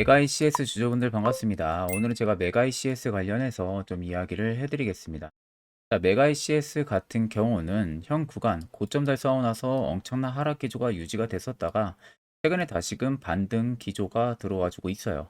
메가 ECS 주주분들 반갑습니다. 오늘은 제가 메가 ECS 관련해서 좀 이야기를 해드리겠습니다. 자, 메가 ECS 같은 경우는 현 구간 고점 달성하고 나서 엄청난 하락 기조가 유지가 됐었다가 최근에 다시금 반등 기조가 들어와주고 있어요.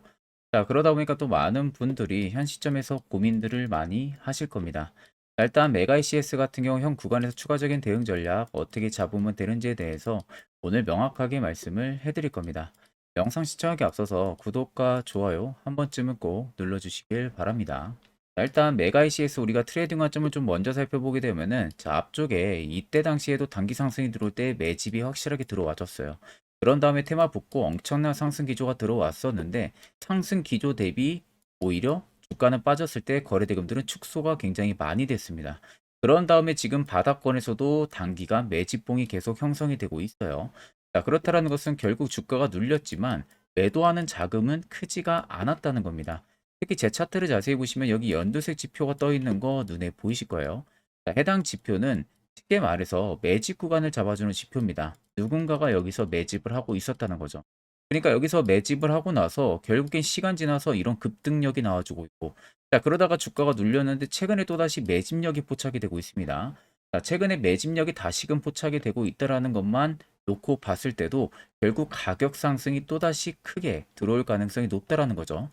자, 그러다 보니까 또 많은 분들이 현 시점에서 고민들을 많이 하실 겁니다. 자, 일단 메가 ECS 같은 경우 현 구간에서 추가적인 대응 전략 어떻게 잡으면 되는지에 대해서 오늘 명확하게 말씀을 해드릴 겁니다. 영상 시청하기 앞서서 구독과 좋아요 한 번쯤은 꼭 눌러주시길 바랍니다. 자, 일단 메가이시에서 우리가 트레이딩 관점을 좀 먼저 살펴보게 되면은 자 앞쪽에 이때 당시에도 단기 상승이 들어올 때 매집이 확실하게 들어와줬어요. 그런 다음에 테마 붙고 엄청난 상승 기조가 들어왔었는데 상승 기조 대비 오히려 주가는 빠졌을 때 거래 대금들은 축소가 굉장히 많이 됐습니다. 그런 다음에 지금 바닥권에서도 단기간 매집봉이 계속 형성이 되고 있어요. 자, 그렇다라는 것은 결국 주가가 눌렸지만 매도하는 자금은 크지가 않았다는 겁니다. 특히 제 차트를 자세히 보시면 여기 연두색 지표가 떠 있는 거 눈에 보이실 거예요. 자, 해당 지표는 쉽게 말해서 매집 구간을 잡아주는 지표입니다. 누군가가 여기서 매집을 하고 있었다는 거죠. 그러니까 여기서 매집을 하고 나서 결국엔 시간 지나서 이런 급등력이 나와주고 있고 자 그러다가 주가가 눌렸는데 최근에 또다시 매집력이 포착이 되고 있습니다. 자 최근에 매집력이 다시금 포착이 되고 있다라는 것만 놓고 봤을 때도 결국 가격 상승이 또다시 크게 들어올 가능성이 높다라는 거죠.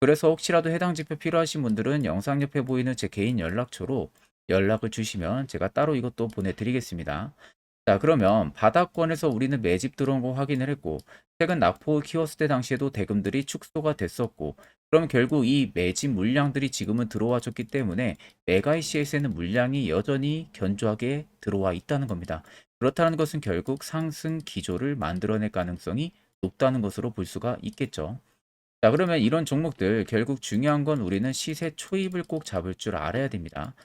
그래서 혹시라도 해당 지표 필요하신 분들은 영상 옆에 보이는 제 개인 연락처로 연락을 주시면 제가 따로 이것도 보내드리겠습니다. 자 그러면 바닥권에서 우리는 매집 들어온 거 확인을 했고 최근 낙폭을 키웠을 때 당시에도 대금들이 축소가 됐었고 그럼 결국 이 매집 물량들이 지금은 들어와 줬기 때문에 메가이시에서는 물량이 여전히 견조하게 들어와 있다는 겁니다. 그렇다는 것은 결국 상승 기조를 만들어낼 가능성이 높다는 것으로 볼 수가 있겠죠. 자, 그러면 이런 종목들 결국 중요한 건 우리는 시세 초입을 꼭 잡을 줄 알아야 됩니다.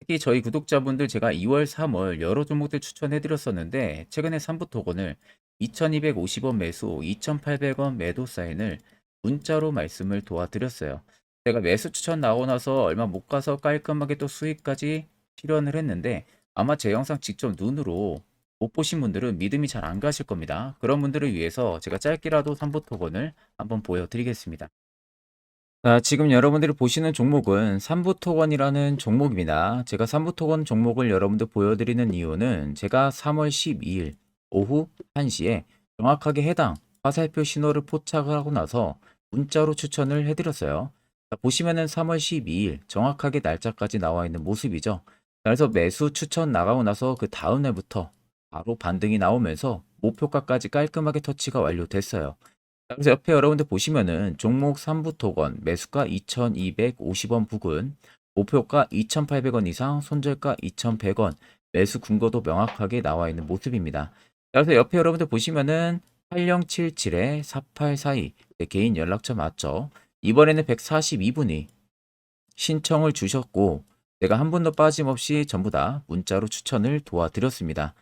특히 저희 구독자분들 제가 2월, 3월 여러 종목들 추천해 드렸었는데 최근에 3부 토건을 2250원 매수, 2800원 매도 사인을 문자로 말씀을 도와드렸어요. 제가 매수 추천 나오고 나서 얼마 못 가서 깔끔하게 또 수익까지 실현을 했는데 아마 제 영상 직접 눈으로 못 보신 분들은 믿음이 잘 안 가실 겁니다. 그런 분들을 위해서 제가 짧게라도 3부 토건을 한번 보여드리겠습니다. 자, 지금 여러분들이 보시는 종목은 3부 토건이라는 종목입니다. 제가 3부 토건 종목을 여러분들 보여드리는 이유는 제가 3월 12일 오후 1시에 정확하게 해당 화살표 신호를 포착을 하고 나서 문자로 추천을 해드렸어요. 자, 보시면은 3월 12일 정확하게 날짜까지 나와 있는 모습이죠. 그래서 매수 추천 나가고 나서 그 다음 날부터 바로 반등이 나오면서 목표가까지 깔끔하게 터치가 완료됐어요. 자, 그래서 옆에 여러분들 보시면은 종목 3부 토건 매수가 2250원 부근 목표가 2800원 이상 손절가 2100원 매수 근거도 명확하게 나와 있는 모습입니다. 자, 그래서 옆에 여러분들 보시면은 8077에 4842 개인 연락처 맞죠? 이번에는 142분이 신청을 주셨고 제가 한 분도 빠짐없이 전부 다 문자로 추천을 도와드렸습니다.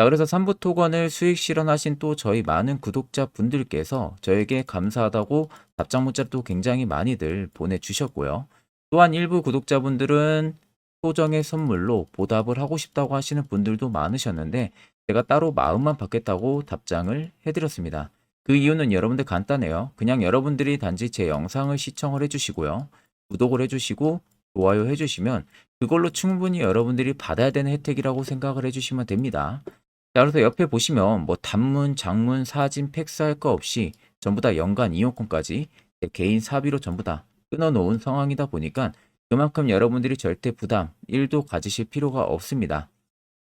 자, 그래서 3부 토건을 수익 실현하신 또 저희 많은 구독자 분들께서 저에게 감사하다고 답장 문자도 굉장히 많이들 보내주셨고요. 또한 일부 구독자분들은 소정의 선물로 보답을 하고 싶다고 하시는 분들도 많으셨는데 제가 따로 마음만 받겠다고 답장을 해드렸습니다. 그 이유는 여러분들 간단해요. 그냥 여러분들이 단지 제 영상을 시청을 해주시고요. 구독을 해주시고 좋아요 해주시면 그걸로 충분히 여러분들이 받아야 되는 혜택이라고 생각을 해주시면 됩니다. 자, 그래서 옆에 보시면 뭐 단문, 장문, 사진, 팩스 할 거 없이 전부 다 연간 이용권까지 제 개인 사비로 전부 다 끊어놓은 상황이다 보니까 그만큼 여러분들이 절대 부담 1도 가지실 필요가 없습니다.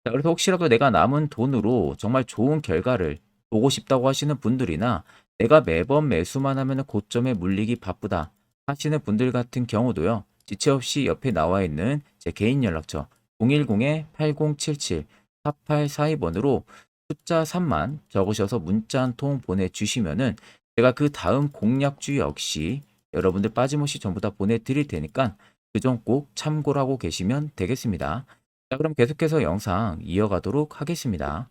자, 그래서 혹시라도 내가 남은 돈으로 정말 좋은 결과를 보고 싶다고 하시는 분들이나 내가 매번 매수만 하면 고점에 물리기 바쁘다 하시는 분들 같은 경우도요. 지체 없이 옆에 나와 있는 제 개인 연락처 010-8077 4842번으로 숫자 3만 적으셔서 문자 한 통 보내주시면은 제가 그 다음 공략주 역시 여러분들 빠짐없이 전부 다 보내드릴 테니까 그 점 꼭 참고를 하고 계시면 되겠습니다. 자, 그럼 계속해서 영상 이어가도록 하겠습니다.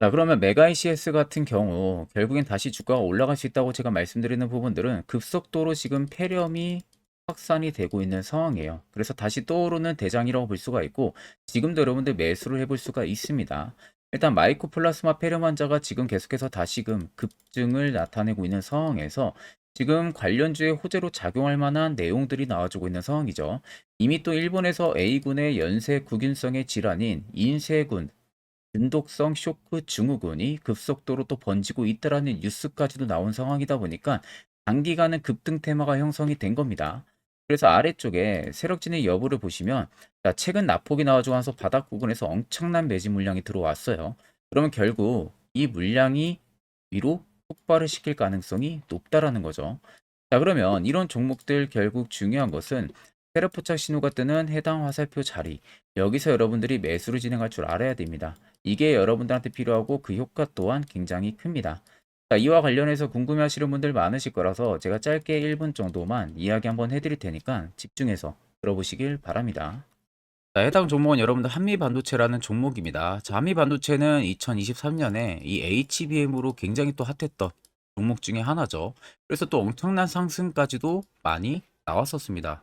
자, 그러면 메가이CS 같은 경우 결국엔 다시 주가가 올라갈 수 있다고 제가 말씀드리는 부분들은 급속도로 지금 폐렴이 확산이 되고 있는 상황이에요. 그래서 다시 떠오르는 대장이라고 볼 수가 있고 지금도 여러분들 매수를 해볼 수가 있습니다. 일단 마이코플라스마 폐렴 환자가 지금 계속해서 다시금 급증을 나타내고 있는 상황에서 지금 관련주에 호재로 작용할 만한 내용들이 나와주고 있는 상황이죠. 이미 또 일본에서 A군의 연쇄 구균성의 질환인 인쇄군, 중독성 쇼크 증후군이 급속도로 또 번지고 있다라는 뉴스까지도 나온 상황이다 보니까 단기간은 급등 테마가 형성이 된 겁니다. 그래서 아래쪽에 세력진의 여부를 보시면 자, 최근 낙폭이 나와주고 나서 바닥 부근에서 엄청난 매집 물량이 들어왔어요. 그러면 결국 이 물량이 위로 폭발을 시킬 가능성이 높다라는 거죠. 자, 그러면 이런 종목들 결국 중요한 것은 세력 포착 신호가 뜨는 해당 화살표 자리. 여기서 여러분들이 매수를 진행할 줄 알아야 됩니다. 이게 여러분들한테 필요하고 그 효과 또한 굉장히 큽니다. 자, 이와 관련해서 궁금해 하시는 분들 많으실 거라서 제가 짧게 1분 정도만 이야기 한번 해드릴 테니까 집중해서 들어보시길 바랍니다. 자, 해당 종목은 여러분들 한미 반도체라는 종목입니다. 자, 한미 반도체는 2023년에 이 HBM으로 굉장히 또 핫했던 종목 중에 하나죠. 그래서 또 엄청난 상승까지도 많이 나왔었습니다.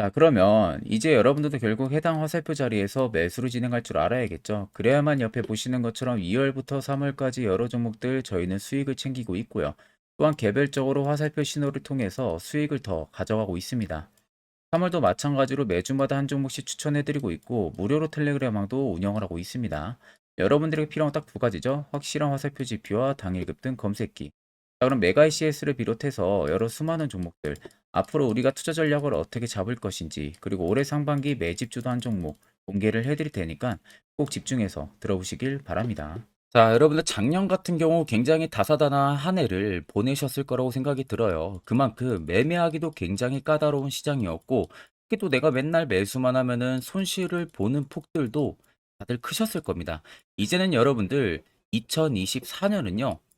자, 그러면 이제 여러분들도 결국 해당 화살표 자리에서 매수를 진행할 줄 알아야겠죠. 그래야만 옆에 보시는 것처럼 2월부터 3월까지 여러 종목들 저희는 수익을 챙기고 있고요. 또한 개별적으로 화살표 신호를 통해서 수익을 더 가져가고 있습니다. 3월도 마찬가지로 매주마다 한 종목씩 추천해드리고 있고 무료로 텔레그램망도 운영을 하고 있습니다. 여러분들에게 필요한 딱 두 가지죠. 확실한 화살표 지표와 당일급 등 검색기. 자, 그럼 메가 ICS를 비롯해서 여러 수많은 종목들 앞으로 우리가 투자 전략을 어떻게 잡을 것인지 그리고 올해 상반기 매집 주도 한 종목 공개를 해드릴 테니까 꼭 집중해서 들어보시길 바랍니다. 자, 여러분들 작년 같은 경우 굉장히 다사다난한 한 해를 보내셨을 거라고 생각이 들어요. 그만큼 매매하기도 굉장히 까다로운 시장이었고 특히 또 내가 맨날 매수만 하면은 손실을 보는 폭들도 다들 크셨을 겁니다. 이제는 여러분들 2024년은요.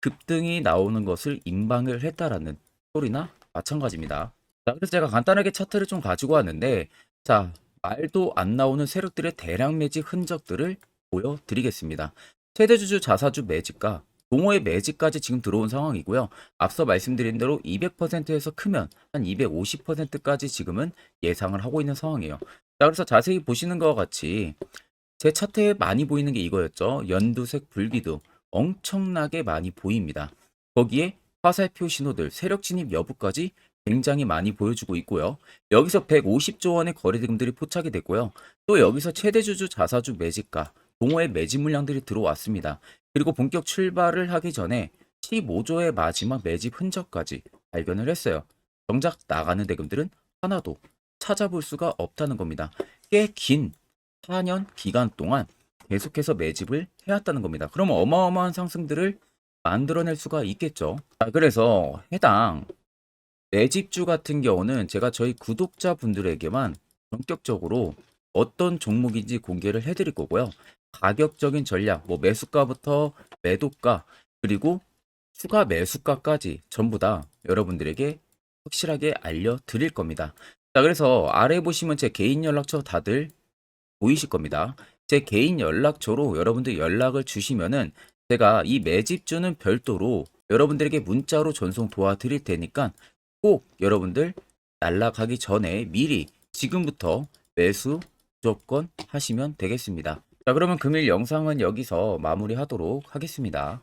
급등이 나오는 것을 임방을 했다라는 소리나 마찬가지입니다. 자, 그래서 제가 간단하게 차트를 좀 가지고 왔는데 자, 말도 안 나오는 세력들의 대량 매직 흔적들을 보여드리겠습니다. 최대주주 자사주 매집과 동호회 매집까지 지금 들어온 상황이고요. 앞서 말씀드린 대로 200%에서 크면 한 250%까지 지금은 예상을 하고 있는 상황이에요. 자, 그래서 자세히 보시는 것과 같이 제 차트에 많이 보이는 게 이거였죠. 연두색 불기둥 엄청나게 많이 보입니다. 거기에 화살표 신호들, 세력 진입 여부까지 굉장히 많이 보여주고 있고요. 여기서 150조 원의 거래대금들이 포착이 됐고요. 또 여기서 최대주주 자사주 매집가, 동호회 매집 물량들이 들어왔습니다. 그리고 본격 출발을 하기 전에 15조의 마지막 매집 흔적까지 발견을 했어요. 정작 나가는 대금들은 하나도 찾아볼 수가 없다는 겁니다. 꽤 긴 4년 기간 동안 계속해서 매집을 해왔다는 겁니다. 그럼 어마어마한 상승들을 만들어낼 수가 있겠죠. 자, 그래서 해당 매집주 같은 경우는 제가 저희 구독자분들에게만 본격적으로 어떤 종목인지 공개를 해드릴 거고요. 가격적인 전략, 뭐 매수가부터 매도가, 그리고 추가 매수가까지 전부 다 여러분들에게 확실하게 알려드릴 겁니다. 자, 그래서 아래 보시면 제 개인 연락처 다들 보이실 겁니다. 제 개인 연락처로 여러분들 연락을 주시면은 제가 이 매집주는 별도로 여러분들에게 문자로 전송 도와드릴 테니까 꼭 여러분들 날라가기 전에 미리 지금부터 매수 무조건 하시면 되겠습니다. 자, 그러면 금일 영상은 여기서 마무리하도록 하겠습니다.